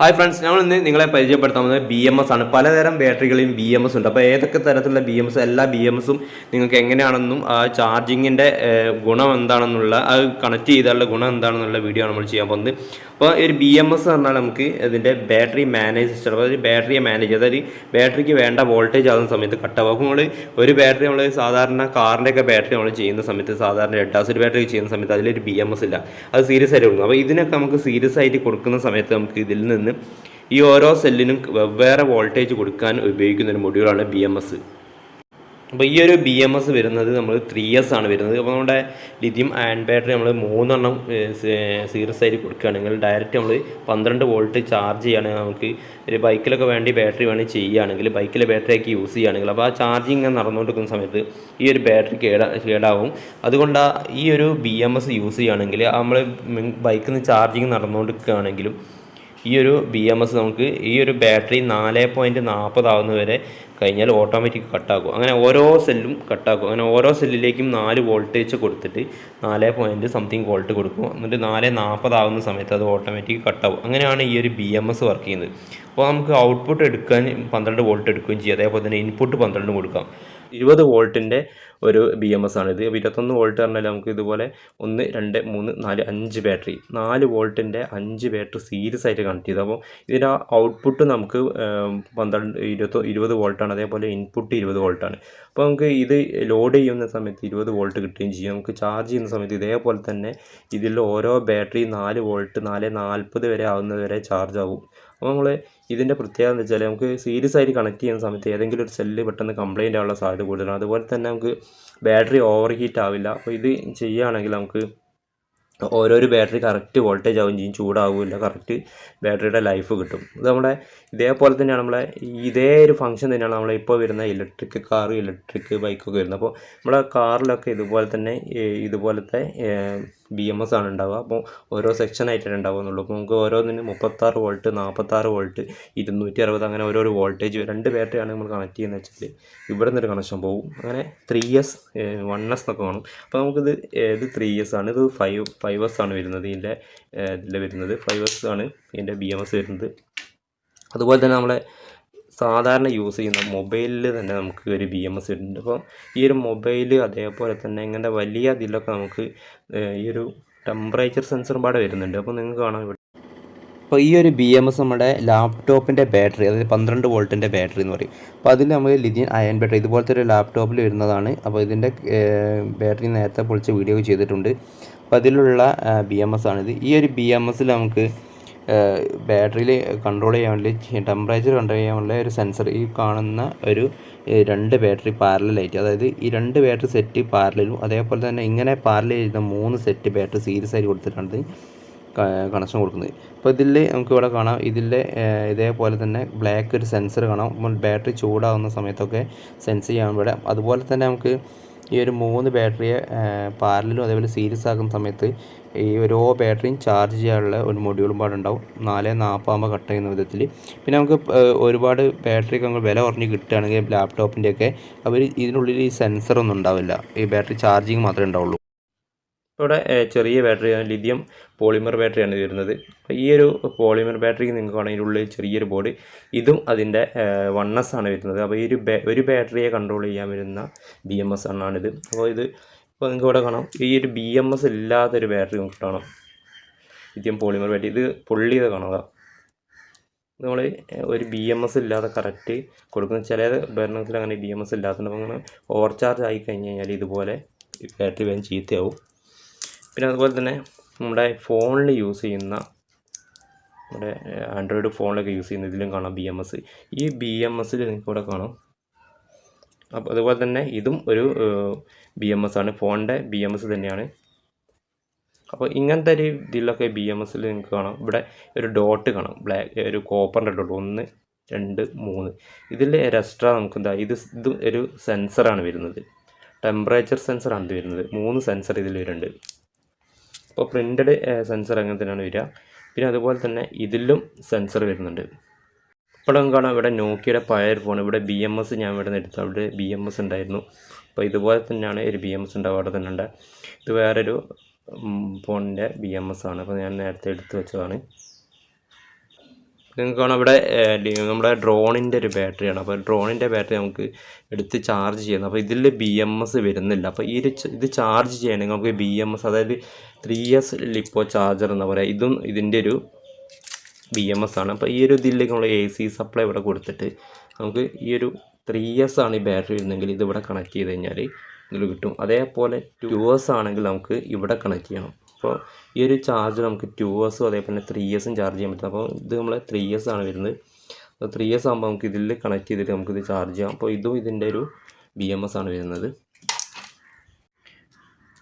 Hi friends ഞങ്ങൾ ഇന്ന് നിങ്ങളെ പരിചയപ്പെടുത്താൻ പോകുന്നത് ബി എം എസ് ആണ്. പലതരം ബാറ്ററികളിലും ബി എം എസ് ഉണ്ട്. അപ്പോൾ ഏതൊക്കെ തരത്തിലുള്ള ബി എം എസ് എല്ലാ ബി എം എസും നിങ്ങൾക്ക് എങ്ങനെയാണെന്നും ആ ചാർജിങ്ങിന്റെ ഗുണം എന്താണെന്നുള്ള അത് കണക്ട് ചെയ്താലുള്ള ഗുണം എന്താണെന്നുള്ള വീഡിയോ ആണ് നമ്മൾ ചെയ്യാൻ പോകുന്നത്. അപ്പോൾ ഒരു ബി എം എസ് പറഞ്ഞാൽ നമുക്ക് ഇതിന്റെ ബാറ്ററി മാനേജ് സിസ്റ്റം അതായത് ബാറ്ററിയെ മാനേജ് അതായത് ബാറ്ററിക്ക് വേണ്ട വോൾട്ടേജ് ആകുന്ന സമയത്ത് കട്ടാവും അപ്പോൾ നമ്മൾ ഒരു ബാറ്ററി നമ്മൾ സാധാരണ കാറിന്റെ ഒക്കെ ബാറ്ററി നമ്മൾ ചെയ്യുന്ന സമയത്ത് സാധാരണ ലെഡ് ആസിഡ് ബാറ്ററി ചെയ്യുന്ന സമയത്ത് അതിലൊരു ബി എം എസ് ഇല്ല. അത് സീരിയസ് ആയിട്ട് കൊടുക്കും. അപ്പോൾ ഇതിനൊക്കെ നമുക്ക് സീരിയസ് ആയിട്ട് കൊടുക്കുന്ന സമയത്ത് നമുക്ക് ഇതിൽ നിന്ന് ഈ ഓരോ സെല്ലിനും വെവ്വേറെ വോൾട്ടേജ് കൊടുക്കാൻ ഉപയോഗിക്കുന്ന ഒരു മൊഡ്യൂളാണ് ബി എം എസ് അപ്പോൾ ഈ ഒരു ബി എം എസ് വരുന്നത് നമ്മൾ ത്രീ എസ് ആണ് വരുന്നത്. അപ്പോൾ നമ്മുടെ ലിഥിയം അയൺ ബാറ്ററി നമ്മൾ മൂന്നെണ്ണം സീരിയസ് ആയിട്ട് കൊടുക്കുകയാണെങ്കിൽ ഡയറക്റ്റ് നമ്മൾ പന്ത്രണ്ട് വോൾട്ട് ചാർജ് ചെയ്യുകയാണെങ്കിൽ നമുക്ക് ഒരു ബൈക്കിലൊക്കെ വേണ്ടി ബാറ്ററി വേണമെങ്കിൽ ചെയ്യുകയാണെങ്കിൽ ബൈക്കിലെ ബാറ്ററി ആക്കി യൂസ് ചെയ്യുകയാണെങ്കിൽ അപ്പോൾ ആ ചാർജിങ് ഇങ്ങനെ നടന്നുകൊണ്ടിരിക്കുന്ന സമയത്ത് ഈ ഒരു ബാറ്ററി കേടാ കേടാവും. അതുകൊണ്ട് ഈ ഒരു ബി എം എസ് യൂസ് ചെയ്യുകയാണെങ്കിൽ നമ്മൾ ബൈക്കിൽ നിന്ന് ചാർജിങ് നടന്നുകൊണ്ടിരിക്കുകയാണെങ്കിലും ഈ ഒരു ബി എം എസ് നമുക്ക് ഈ ഒരു ബാറ്ററി നാല് പോയിന്റ് നാൽപ്പതാവുന്ന വരെ കഴിഞ്ഞാൽ ഓട്ടോമാറ്റിക് കട്ടാക്കും അങ്ങനെ ഓരോ സെല്ലും കട്ടാക്കും അങ്ങനെ ഓരോ സെല്ലിലേക്കും നാല് വോൾട്ടേജ് കൊടുത്തിട്ട് നാല് പോയിന്റ് സംതിങ് വോൾട്ട് കൊടുക്കും. എന്നിട്ട് നാല് നാൽപ്പതാവുന്ന സമയത്ത് അത് ഓട്ടോമാറ്റിക് കട്ടാവും അങ്ങനെയാണ് ഈ ഒരു ബി എം എസ് വർക്ക് ചെയ്യുന്നത്. അപ്പോൾ നമുക്ക് ഔട്ട്പുട്ട് എടുക്കാൻ പന്ത്രണ്ട് വോൾട്ട് എടുക്കുകയും ചെയ്യാം. അതേപോലെ തന്നെ ഇൻപുട്ട് പന്ത്രണ്ടും കൊടുക്കാം. ഇരുപത് വോൾട്ടിന്റെ ഒരു ബി എം എസ് ആണിത്. ഇത് ഇരുപത്തൊന്ന് വോൾട്ട് പറഞ്ഞാൽ നമുക്ക് ഇതുപോലെ ഒന്ന് രണ്ട് മൂന്ന് നാല് അഞ്ച് ബാറ്ററി. നാല് വോൾട്ടിന്റെ അഞ്ച് ബാറ്ററി സീരീസ് ആയിട്ട് കണക്ട് ചെയ്തു. അപ്പോൾ ഇതിന്റെ ഔട്ട്പുട്ട് നമുക്ക് പന്ത്രണ്ട് ഇരുപത്തോ ഇരുപത് വോൾട്ടാണ്. അതേപോലെ ഇൻപുട്ട് ഇരുപത് വോൾട്ടാണ്. അപ്പോൾ നമുക്ക് ഇത് ലോഡ് ചെയ്യുന്ന സമയത്ത് ഇരുപത് വോൾട്ട് കിട്ടുകയും ചെയ്യും. നമുക്ക് ചാർജ് ചെയ്യുന്ന സമയത്ത് ഇതേപോലെ തന്നെ ഇതിൽ ഓരോ ബാറ്ററി നാല് വോൾട്ട് നാല് നാൽപ്പത് വരെ ആവുന്നത് വരെ ചാർജ് ആവും. അപ്പോൾ നമ്മൾ ഇതിന്റെ പ്രത്യേകത എന്ന് വെച്ചാൽ നമുക്ക് സീരിയസ് ആയിട്ട് കണക്ട് ചെയ്യുന്ന സമയത്ത് ഏതെങ്കിലും ഒരു സെല്ല് പെട്ടെന്ന് കംപ്ലൈന്റ് ആവാനുള്ള സാധ്യത കൂടുതലാണ്. അതുപോലെ തന്നെ നമുക്ക് ബാറ്ററി ഓവർ ഹീറ്റ് ആവില്ല. അപ്പോൾ ഇത് ചെയ്യുകയാണെങ്കിൽ നമുക്ക് ഓരോരോ ബാറ്ററി കറക്റ്റ് വോൾട്ടേജ് ആവുകയും ചെയ്യും ചൂടാവില്ല. കറക്റ്റ് ബാറ്ററിയുടെ ലൈഫ് കിട്ടും. ഇത് നമ്മുടെ ഇതേപോലെ തന്നെയാണ് നമ്മളെ ഇതേ ഒരു ഫംഗ്ഷൻ തന്നെയാണ് നമ്മളെ ഇപ്പോൾ വരുന്ന ഇലക്ട്രിക് കാർ ഇലക്ട്രിക് ബൈക്കൊക്കെ വരുന്നത്. അപ്പോൾ നമ്മുടെ കാറിലൊക്കെ ഇതുപോലെ തന്നെ ഇതുപോലത്തെ ബി എം എസ് ആണ് ഉണ്ടാവുക. അപ്പോൾ ഓരോ സെക്ഷൻ ആയിട്ടാണ് ഉണ്ടാവുന്നുള്ളൂ അപ്പോൾ നമുക്ക് ഓരോന്നിനും മുപ്പത്താറ് വോൾട്ട് നാൽപ്പത്താറ് വോൾട്ട് ഇരുന്നൂറ്റി അറുപത് അങ്ങനെ ഓരോരോ വോൾട്ടേജ് രണ്ട് ബാറ്ററിയാണ് നമ്മൾ കണക്ട് ചെയ്യുന്നത് വെച്ചാൽ ഇവിടെ നിന്നൊരു കണക്ഷൻ പോകും അങ്ങനെ ത്രീ എസ് വൺ എസ് എന്നൊക്കെ കാണും അപ്പോൾ നമുക്കിത് ഇത് ത്രീ എസ് ആണ്? ഇത് ഫൈവ് ഫൈവ് എസ് ആണ് വരുന്നത് ഇതിന്റെ ഇതിൽ വരുന്നത്. ഫൈവ് എസ് ആണ് ഇതിന്റെ ബി എം എസ് വരുന്നത്. അതുപോലെ തന്നെ നമ്മളെ സാധാരണ യൂസ് ചെയ്യുന്ന മൊബൈലിൽ തന്നെ നമുക്ക് ഒരു ബി എം എസ് ഉണ്ട് അപ്പം ഈ ഒരു മൊബൈൽ അതേപോലെ തന്നെ ഇങ്ങനത്തെ വലിയ ഇതിലൊക്കെ നമുക്ക് ഈ ഒരു ടെമ്പറേച്ചർ സെൻസറും പാടെ വരുന്നുണ്ട്. അപ്പോൾ നിങ്ങൾക്ക് കാണാം ഇവിടെ. അപ്പോൾ ഈ ഒരു ബി എം എസ് നമ്മുടെ ലാപ്ടോപ്പിന്റെ ബാറ്ററി അതായത് പന്ത്രണ്ട് വോൾട്ടിന്റെ ബാറ്ററി എന്ന് പറയും. അപ്പോൾ അതിൽ നമ്മൾ ലിഥിയൻ അയൺ ബാറ്ററി ഇതുപോലത്തെ ഒരു ലാപ്ടോപ്പിൽ വരുന്നതാണ്. അപ്പോൾ ഇതിന്റെ ബാറ്ററി നേരത്തെ പൊളിച്ച് വീഡിയോ ചെയ്തിട്ടുണ്ട്. അപ്പോൾ അതിലുള്ള ബി എം എസ് ആണിത്. ഈ ഒരു ബി എം എസിൽ നമുക്ക് ബാറ്ററിയിൽ കൺട്രോൾ ചെയ്യാൻ വേണ്ടി ടെമ്പറേച്ചർ കൺട്രോൾ ചെയ്യാൻ വേണ്ടി ഒരു സെൻസർ ഈ കാണുന്ന ഒരു രണ്ട് ബാറ്ററി പാരലായിട്ട് അതായത് ഈ രണ്ട് ബാറ്ററി സെറ്റ് പാരലും അതേപോലെ തന്നെ ഇങ്ങനെ പാരൽ ചെയ്ത മൂന്ന് സെറ്റ് ബാറ്ററി സീരീസ് ആയിട്ട് കൊടുത്തിട്ടുണ്ട് കണക്ഷൻ കൊടുക്കുന്നത്. അപ്പോൾ ഇതിൽ നമുക്ക് ഇവിടെ കാണാം. ഇതിലെ ഇതേപോലെ തന്നെ ബ്ലാക്ക് ഒരു സെൻസർ കാണാം. ബാറ്ററി ചൂടാവുന്ന സമയത്തൊക്കെ സെൻസ് ചെയ്യാൻ ഇവിടെ അതുപോലെ തന്നെ നമുക്ക് ഈ ഒരു മൂന്ന് ബാറ്ററിയെ പാരലും അതേപോലെ സീരീസ് ആക്കുന്ന സമയത്ത് ഈ ഓരോ ബാറ്ററിയും ചാർജ് ചെയ്യാനുള്ള ഒരു മൊഡ്യൂളും പാടുണ്ടാവും. നാല് നാൽപ്പാകുമ്പോൾ കട്ട് ചെയ്യുന്ന വിധത്തിൽ പിന്നെ നമുക്ക് ഒരുപാട് ബാറ്ററി നമ്മൾ വില കുറഞ്ഞ് കിട്ടുകയാണെങ്കിൽ ലാപ്ടോപ്പിന്റെയൊക്കെ അവർ ഇതിനുള്ളിൽ ഈ സെൻസർ ഒന്നും ഉണ്ടാവില്ല. ഈ ബാറ്ററി ചാർജിങ് മാത്രമേ ഉണ്ടാവുള്ളൂ. ഇവിടെ ചെറിയ ബാറ്ററിയാണ് ലിഥിയം പോളിമർ ബാറ്ററിയാണ് വരുന്നത്. അപ്പോൾ ഈ ഒരു പോളിമർ ബാറ്ററിക്ക് നിങ്ങൾക്ക് വേണമെങ്കിൽ ഉള്ളിൽ ചെറിയൊരു ബോർഡ് ഇതും അതിന്റെ വൺ എസ് ആണ് വരുന്നത്. അപ്പോൾ ഈ ഒരു ഒരു ബാറ്ററിയെ കൺട്രോൾ ചെയ്യാൻ വരുന്ന ബി എം എസ് ആണിത് അപ്പോൾ ഇത് ഇപ്പോൾ നിങ്ങൾക്ക് ഇവിടെ കാണാം. ഈ ഒരു ബി എം എസ് ഇല്ലാത്തൊരു ബാറ്ററി നമുക്ക് കാണാം. ലിഥിയം പോളിമർ ബാറ്ററി ഇത് പൊള്ളിയത് കാണുക നമ്മൾ ഒരു ബി എം എസ് ഇല്ലാതെ കറക്റ്റ് കൊടുക്കുന്ന ചില ഉപകരണത്തിൽ അങ്ങനെ ബി എം എസ് ഇല്ലാത്തതുകൊണ്ട് അപ്പോൾ അങ്ങനെ ഓവർ ചാർജ് ആയി കഴിഞ്ഞ് കഴിഞ്ഞാൽ ഇതുപോലെ ബാറ്ററി വേഗം ചീത്തയാവും. പിന്നെ അതുപോലെ തന്നെ നമ്മുടെ ഫോണിൽ യൂസ് ചെയ്യുന്ന നമ്മുടെ ആൻഡ്രോയിഡ് ഫോണിലൊക്കെ യൂസ് ചെയ്യുന്ന ഇതിലും കാണാം ബി എം എസ് ഈ ബി എം എസ്സിൽ നിങ്ങൾക്ക് ഇവിടെ കാണാം. അപ്പോൾ അതുപോലെ തന്നെ ഇതും ഒരു ബി എം എസ് ആണ്. ഫോണിന്റെ ബി എം എസ് തന്നെയാണ്. അപ്പോൾ ഇങ്ങനത്തെ ഒരു ഇതിലൊക്കെ ബി എം എസ്സിൽ നിങ്ങൾക്ക് കാണാം. ഇവിടെ ഒരു ഡോട്ട് കാണാം. ബ്ലാക്ക് ഒരു കോപ്പറിന്റെ ഡോട്ട്. ഒന്ന് രണ്ട് മൂന്ന്. ഇതിൽ എക്സ്ട്രാ നമുക്ക് എന്താ ഇത് ഇത് ഒരു സെൻസറാണ് വരുന്നത്. ടെമ്പറേച്ചർ സെൻസറാണ് ഇത് വരുന്നത്. മൂന്ന് സെൻസർ ഇതിൽ വരുന്നുണ്ട്. അപ്പോൾ പ്രിന്റഡ് സെൻസർ അങ്ങനെ തന്നെയാണ് വരിക. പിന്നെ അതുപോലെ തന്നെ ഇതിലും സെൻസർ വരുന്നുണ്ട്. നമുക്ക് കാണാം ഇവിടെ നോക്കിയുടെ പഴയ ഫോൺ ഇവിടെ ബി എം എസ് ഞാൻ ഇവിടെ നിന്ന് അവിടെ ബി എം എസ് ഉണ്ടായിരുന്നു. അപ്പോൾ ഇതുപോലെ തന്നെയാണ് ഒരു ബി എം എസ് ഉണ്ടാവുക അവിടെ തന്നെ ഇത് വേറൊരു ഫോണിന്റെ ബി എം എസ് ആണ്. അപ്പോൾ ഞാൻ നേരത്തെ എടുത്തു വെച്ചതാണ്. നിങ്ങൾക്ക് കാണാം ഇവിടെ നമ്മുടെ ഡ്രോണിന്റെ ഒരു ബാറ്ററിയാണ് അപ്പോൾ ഡ്രോണിന്റെ ബാറ്ററി നമുക്ക് എടുത്ത് ചാർജ് ചെയ്യുന്നു. അപ്പോൾ ഇതിൽ ബി എം എസ് വരുന്നില്ല. അപ്പോൾ ഈ ഇത് ചാർജ് ചെയ്യണമെങ്കിൽ നമുക്ക് ബി എം എസ് അതായത് ത്രീ എസ് ലിപ്പോ ചാർജർ എന്ന് പറയുക ഇതും ഇതിന്റെ ഒരു ബി എം എസ് ആണ്. അപ്പോൾ ഈ ഒരു ഇതിലേക്ക് നമ്മൾ എ സി സപ്ലൈ ഇവിടെ കൊടുത്തിട്ട് നമുക്ക് ഈ ഒരു ത്രീ എസ് ആണ് ഈ ബാറ്ററി വരുന്നെങ്കിൽ ഇത് ഇവിടെ കണക്ട് ചെയ്ത് കഴിഞ്ഞാൽ ഇതിൽ കിട്ടും. അതേപോലെ ടു എസ് ആണെങ്കിൽ നമുക്ക് ഇവിടെ കണക്ട് ചെയ്യണം. അപ്പോൾ ഈ ഒരു ചാർജ് നമുക്ക് ടു എസും അതേപോലെ ത്രീ എസും ചാർജ് ചെയ്യാൻ പറ്റും. അപ്പോൾ ഇത് നമ്മൾ ത്രീ എസ് ആണ് വരുന്നത്. അപ്പോൾ ത്രീ എസ് ആകുമ്പോൾ നമുക്ക് ഇതിൽ കണക്ട് ചെയ്തിട്ട് നമുക്കിത് ചാർജ് ചെയ്യാം. അപ്പോൾ ഇതും ഇതിന്റെ ഒരു ബി എം എസ് ആണ് വരുന്നത്.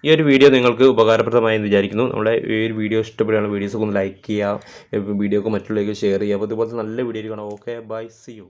ഈ ഒരു വീഡിയോ നിങ്ങൾക്ക് ഉപകാരപ്രദമായി എന്ന് വിചാരിക്കുന്നു. നമ്മുടെ ഈ ഒരു വീഡിയോ ഇഷ്ടപ്പെടുകയാണ് വീഡിയോസൊക്കെ ഒന്ന് ലൈക്ക് ചെയ്യുക വീഡിയോ ഒക്കെ മറ്റുള്ളവർക്ക് ഷെയർ ചെയ്യുക. അപ്പോൾ ഇതുപോലത്തെ നല്ല വീഡിയോ കാണാം. Okay bye C U